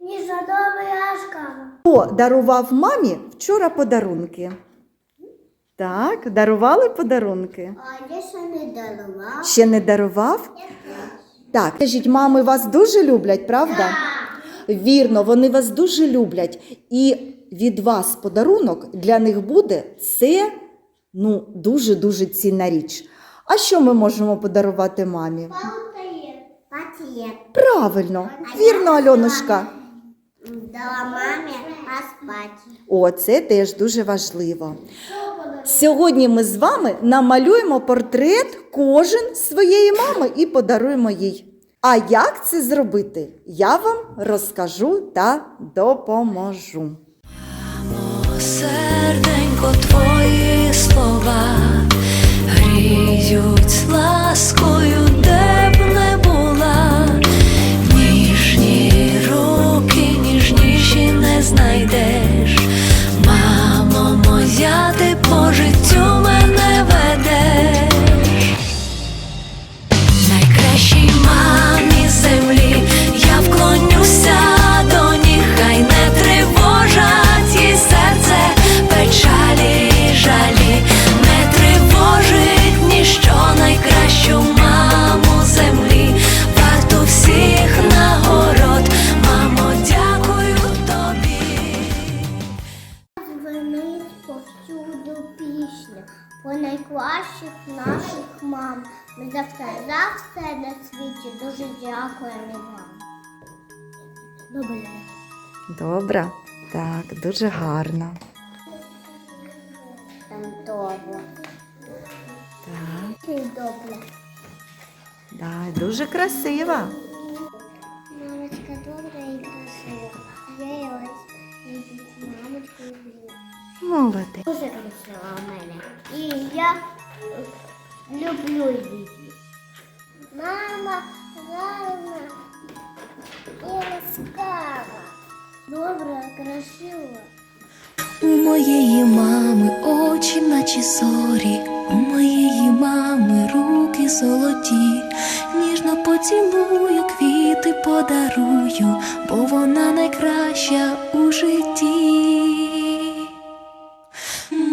Ні, жадовий ашка. Хто дарував мамі вчора подарунки? Так, дарували подарунки. А я ще не дарував. Ще не дарував? Так, скажіть, мами вас дуже люблять, правда? Вірно, вони вас дуже люблять. І від вас подарунок для них буде це ну, дуже-дуже цінна річ. А що ми можемо подарувати мамі? Правильно, вірно, Альонушка. Дала мамі поспати. О, це теж дуже важливо. Сьогодні ми з вами намалюємо портрет кожен своєї мами і подаруємо їй. А як це зробити, я вам розкажу та допоможу. Серденько, твої слова гріють ласкою, найкращих наших мам. Ми за все, за все на світі дуже дякуємо вам. Добре. Добре? Так, дуже гарно. Там добре. Так, добре. да, дуже красиво. Молодець. Дуже красива в мене. І я люблю її. Мама гарна і ласкава. Добра, красива. У моєї мами очі, наче зорі, у моєї мами руки золоті, ніжно поцілую, квіти подарую, бо вона найкраща у житті.